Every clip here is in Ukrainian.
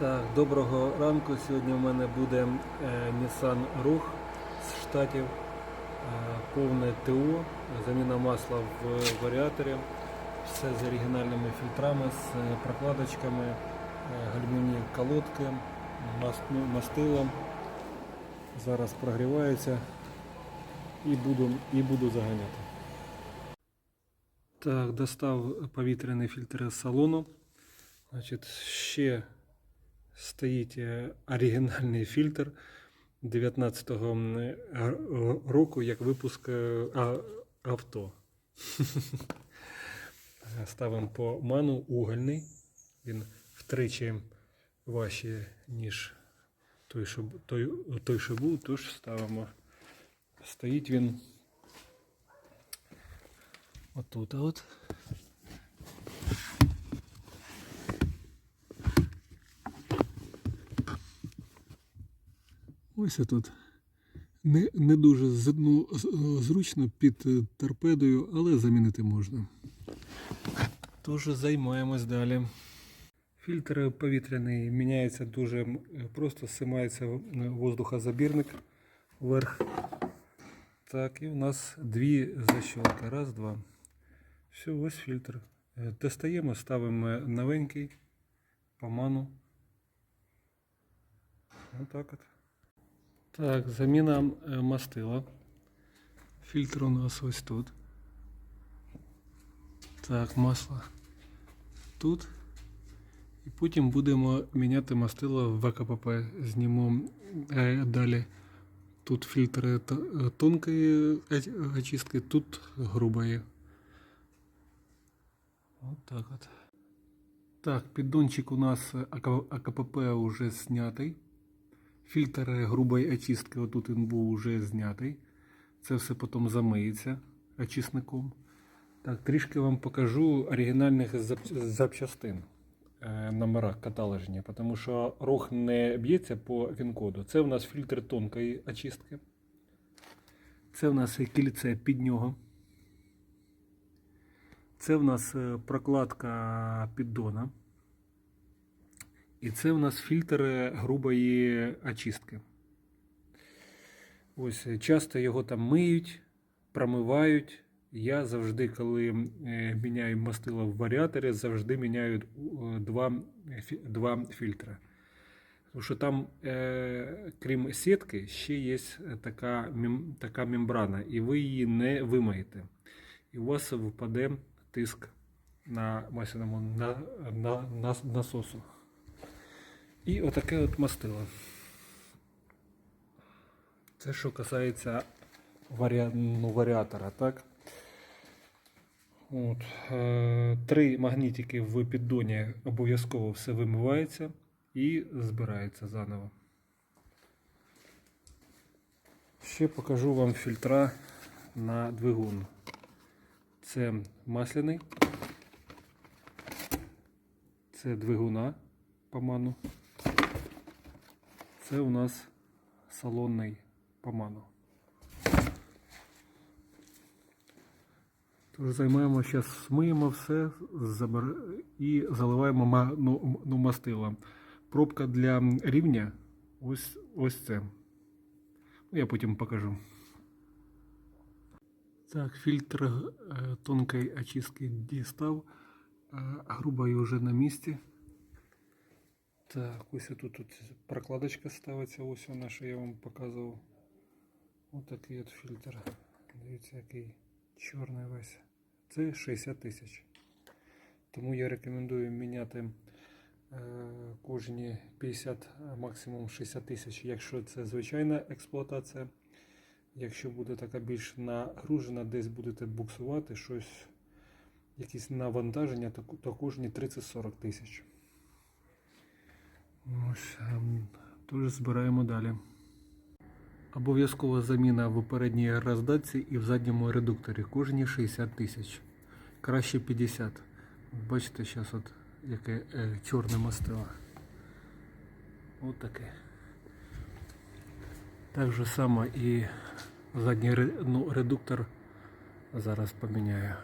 Так, доброго ранку. Сьогодні в мене буде е, Nissan Ruch з штатів, е, повне ТО, заміна масла в варіаторі, все з оригінальними фільтрами, з е, прокладочками, гальмівні колодки, ну, мастило. Зараз прогрівається і буду, і буду заганяти. Так, достав повітряний фільтр з салону. Значить, ще стоїть е, оригінальний фільтр 19-го е, року, як випуск е, авто. Ставимо по ману угольний. Він втричі важче, ніж той, що, той, той, що був, тож ставимо. Стоїть він отут. а От. Ось тут. Не, не дуже ну, зручно під е, торпедою, але замінити можна. Тож займаємось далі. Фільтр повітряний міняється дуже просто, зсимається в- воздухозабірник вверх. Так, і у нас дві защолки. Раз, два. Все, ось фільтр. Е, Достаємо, ставимо новенький по ману. Отак от. Так, заміна е, мастила. Фільтр у нас ось тут. Так, масло тут. І потім будемо міняти мастило в ВКПП. Знімемо е, далі. Тут фільтри е, тонкої очистки, тут грубої. От так от. Так, піддончик у нас АКПП уже знятий. Фільтр грубої очистки, отут він був вже знятий. Це все потім замиється очисником. Так, трішки вам покажу оригінальних зап- запчастин е, номера каталожні, тому що рух не б'ється по він-коду. Це у нас фільтр тонкої очистки. Це у нас кільце під нього. Це в нас е, прокладка піддона. І це у нас фільтр грубої очистки. Ось е, часто його там миють, промивають. Я завжди, коли е, міняю мастило в варіаторі, завжди міняю е, два, два фільтри. Тому що там, е, крім сітки, ще є така, така мембрана, і ви її не вимиєте. І у вас впаде тиск на масляному на, на, на, насосу. І отаке от мастило. Це що касається варіа... ну, варіатора, так? От. Е, три магнітики в піддоні обов'язково все вимивається і збирається заново. Ще покажу вам фільтра на двигун. Це масляний. Це двигуна по ману. Це у нас салонний по ману. Тож займаємо зараз, смиємо все і заливаємо ну, ну, мастило. Пробка для рівня ось, ось це. Ну, я потім покажу. Так, фільтр е, тонкої очистки дістав. Е, грубої вже на місці. Так, ось тут, тут прокладочка ставиться, ось вона, що я вам показував. Ось такий от фільтр. Дивіться, який чорний весь. Це 60 тисяч. Тому я рекомендую міняти е, кожні 50, а максимум 60 тисяч, якщо це звичайна експлуатація. Якщо буде така більш нагружена, десь будете буксувати щось, якісь навантаження, то кожні 30-40 тисяч. Ось, тож збираємо далі. Обов'язкова заміна в передній роздатці і в задньому редукторі. Кожні 60 тисяч. Краще 50. Бачите, зараз от яке е, чорне мастило. От таке. Так же само і задній ну, редуктор зараз поміняю.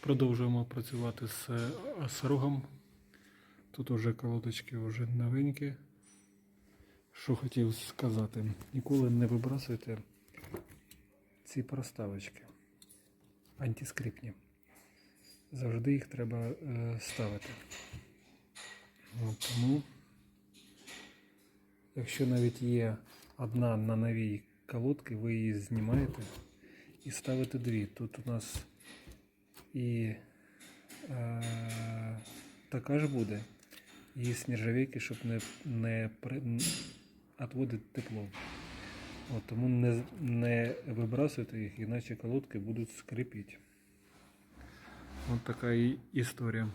Продовжуємо працювати з, е, з рогом. Тут уже колодочки вже новенькі. Що хотів сказати, ніколи не вибрасуйте ці проставочки антискрипні. Завжди їх треба е, ставити. От, тому, якщо навіть є одна на новій колодці, ви її знімаєте і ставите дві. Тут у нас і е, така ж буде, з нержавейки, щоб не, не відводити тепло. От, тому не, не вибрасуйте їх, іначе колодки будуть скрипіти. Ось така історія.